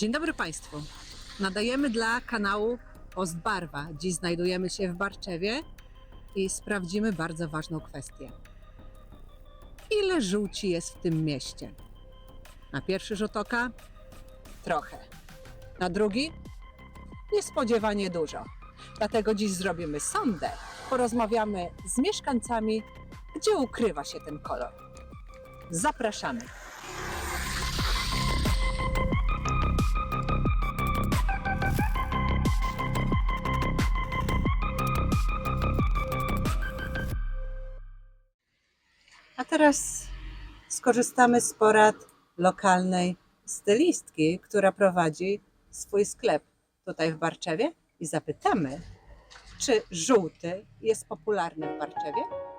Dzień dobry Państwu. Nadajemy dla kanału Ostbarwa. Dziś znajdujemy się w Barczewie i sprawdzimy bardzo ważną kwestię. Ile żółci jest w tym mieście? Na pierwszy rzut oka trochę. Na drugi niespodziewanie dużo. Dlatego dziś zrobimy sondę. Porozmawiamy z mieszkańcami, gdzie ukrywa się ten kolor. Zapraszamy. Teraz skorzystamy z porad lokalnej stylistki, która prowadzi swój sklep tutaj w Barczewie i zapytamy, czy żółty jest popularny w Barczewie?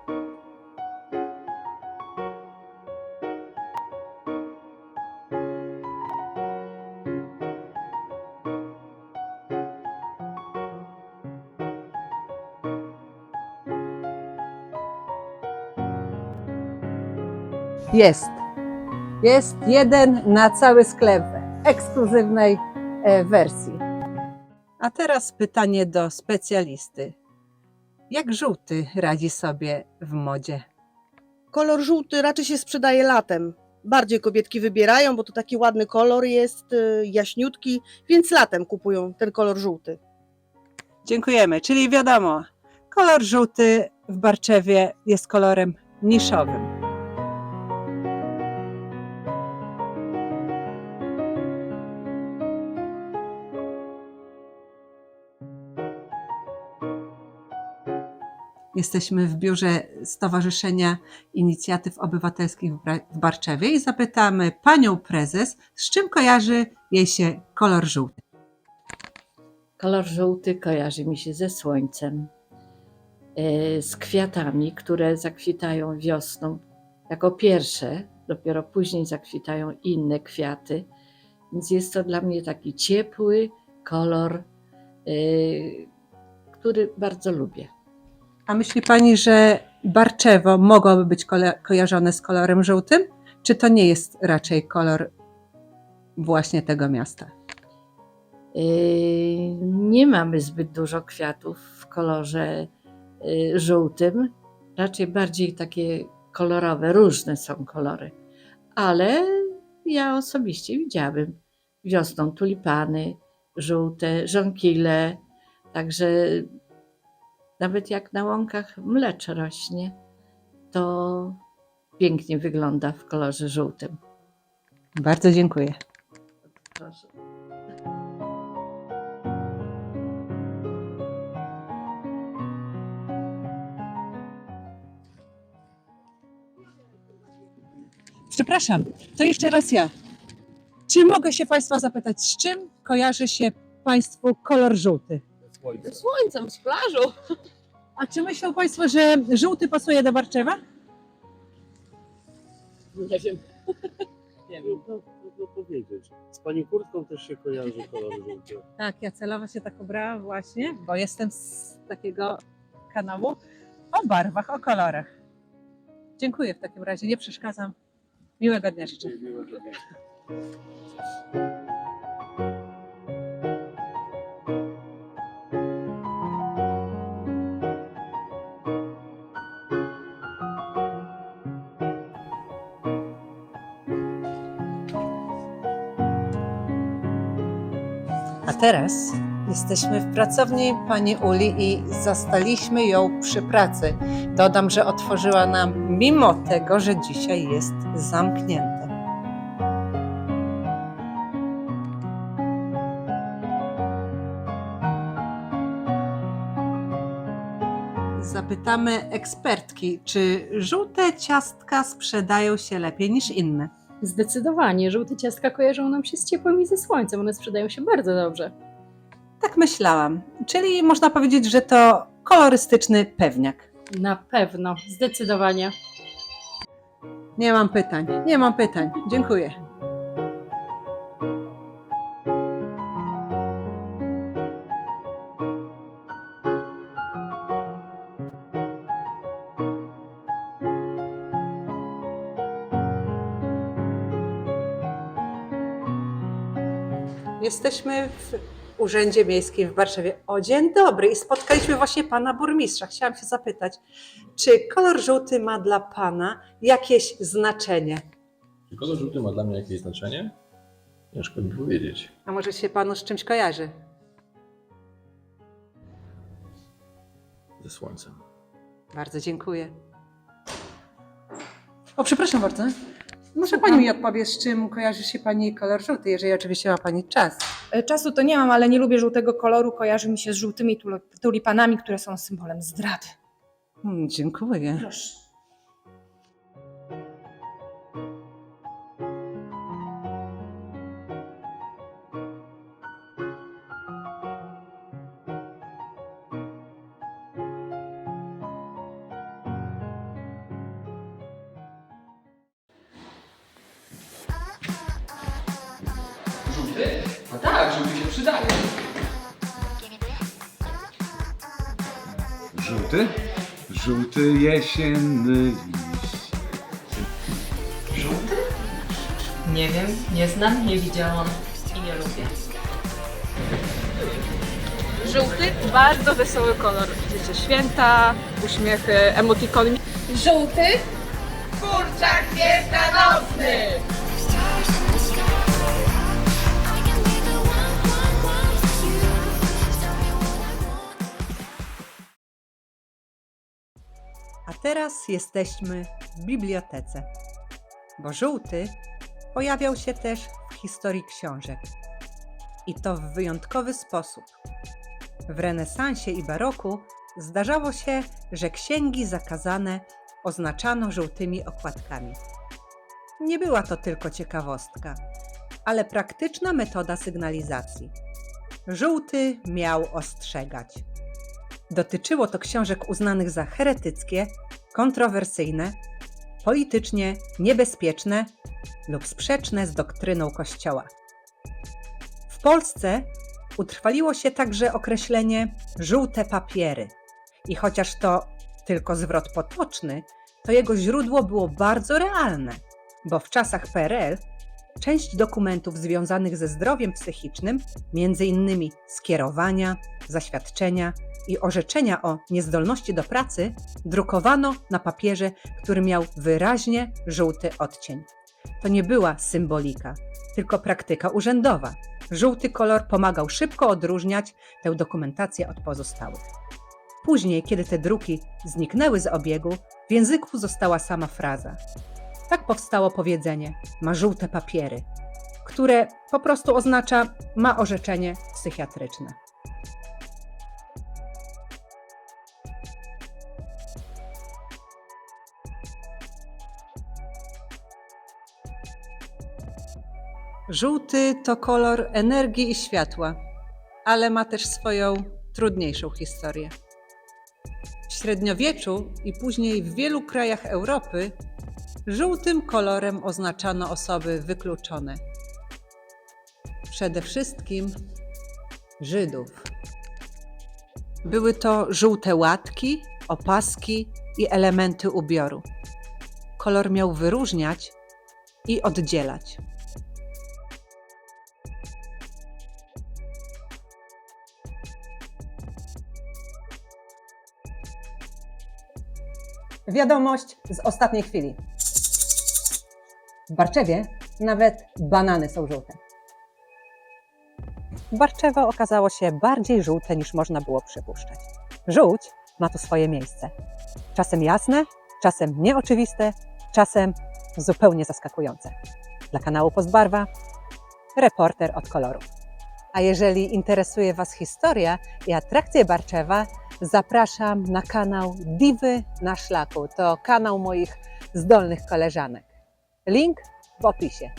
Jest. Jest jeden na cały sklep w ekskluzywnej e, wersji. A teraz pytanie do specjalisty. Jak żółty radzi sobie w modzie? Kolor żółty raczej się sprzedaje latem. Bardziej kobietki wybierają, bo to taki ładny kolor jest, y, jaśniutki, więc latem kupują ten kolor żółty. Dziękujemy. Czyli wiadomo, kolor żółty w Barczewie jest kolorem niszowym. Jesteśmy w biurze Stowarzyszenia Inicjatyw Obywatelskich w Barczewie i zapytamy panią prezes, z czym kojarzy jej się kolor żółty. Kolor żółty kojarzy mi się ze słońcem, e, z kwiatami, które zakwitają wiosną jako pierwsze, dopiero później zakwitają inne kwiaty. Więc jest to dla mnie taki ciepły kolor, e, który bardzo lubię. A myśli Pani, że Barczewo mogłoby być kojarzone z kolorem żółtym? Czy to nie jest raczej kolor właśnie tego miasta? E, Nie mamy zbyt dużo kwiatów w kolorze e, żółtym, raczej bardziej takie kolorowe, różne są kolory. Ale ja osobiście widziałabym wiosną tulipany żółte, żonkile, także nawet jak na łąkach mlecz rośnie, to pięknie wygląda w kolorze żółtym. Bardzo dziękuję. Proszę. Przepraszam, to jeszcze raz ja. Czy mogę się Państwa zapytać, z czym kojarzy się Państwu kolor żółty? Ze słońcem, z plażą. A czy myślą Państwo, że żółty pasuje do Barczewa? Nie wiem. Nie wiem. Trudno, trudno powiedzieć. Z pani kurtką też się kojarzy kolor żółty. Tak, ja celowo się tak ubrałam właśnie, bo jestem z takiego kanału o barwach, o kolorach. Dziękuję w takim razie, nie przeszkadzam. Miłego dnia życzę. A teraz jesteśmy w pracowni pani Uli i zastaliśmy ją przy pracy. Dodam, że otworzyła nam mimo tego, że dzisiaj jest zamknięte. Zapytamy ekspertki, czy żółte ciastka sprzedają się lepiej niż inne? Zdecydowanie. Żółte ciastka kojarzą nam się z ciepłem i ze słońcem. One sprzedają się bardzo dobrze. Tak myślałam. Czyli można powiedzieć, że to kolorystyczny pewniak. Na pewno. Zdecydowanie. Nie mam pytań, nie mam pytań. Dziękuję. Jesteśmy w Urzędzie Miejskim w Warszawie. O, dzień dobry. I spotkaliśmy właśnie pana burmistrza. Chciałam się zapytać, czy kolor żółty ma dla pana jakieś znaczenie? Czy kolor żółty ma dla mnie jakieś znaczenie? Ciężko mi powiedzieć. A może się panu z czymś kojarzy? Ze słońcem. Bardzo dziękuję. O, przepraszam bardzo. Może pani mi odpowie, z czym kojarzy się pani kolor żółty, jeżeli oczywiście ma pani czas. E, Czasu to nie mam, ale nie lubię żółtego koloru. Kojarzy mi się z żółtymi tulipanami, które są symbolem zdrady. Hmm, dziękuję. Proszę. Żółty? No tak, żółty się przydaje. Żółty? Żółty jesienny liść. Żółty? Nie wiem, nie znam, nie widziałam i nie lubię. Żółty, bardzo wesoły kolor. Wiecie, święta, uśmiechy, emotikony. Żółty? Kurczak wielkanocny! A teraz jesteśmy w bibliotece, bo żółty pojawiał się też w historii książek. I to w wyjątkowy sposób. W renesansie i baroku zdarzało się, że księgi zakazane oznaczano żółtymi okładkami. Nie była to tylko ciekawostka, ale praktyczna metoda sygnalizacji. Żółty miał ostrzegać. Dotyczyło to książek uznanych za heretyckie, kontrowersyjne, politycznie niebezpieczne lub sprzeczne z doktryną Kościoła. W Polsce utrwaliło się także określenie żółte papiery i chociaż to tylko zwrot potoczny, to jego źródło było bardzo realne, bo w czasach PRL część dokumentów związanych ze zdrowiem psychicznym, innymi skierowania, zaświadczenia i orzeczenia o niezdolności do pracy, drukowano na papierze, który miał wyraźnie żółty odcień. To nie była symbolika, tylko praktyka urzędowa. Żółty kolor pomagał szybko odróżniać tę dokumentację od pozostałych. Później, kiedy te druki zniknęły z obiegu, w języku została sama fraza. Tak powstało powiedzenie ma żółte papiery, które po prostu oznacza ma orzeczenie psychiatryczne. Żółty to kolor energii i światła, ale ma też swoją trudniejszą historię. W średniowieczu i później w wielu krajach Europy żółtym kolorem oznaczano osoby wykluczone. Przede wszystkim Żydów. Były to żółte łatki, opaski i elementy ubioru. Kolor miał wyróżniać i oddzielać. Wiadomość z ostatniej chwili. W Barczewie nawet banany są żółte. Barczewo okazało się bardziej żółte niż można było przypuszczać. Żółć ma tu swoje miejsce. Czasem jasne, czasem nieoczywiste, czasem zupełnie zaskakujące. Dla kanału Postbarwa reporter od koloru. A jeżeli interesuje Was historia i atrakcje Barczewa, zapraszam na kanał Diwy na Szlaku. To kanał moich zdolnych koleżanek. Link w opisie.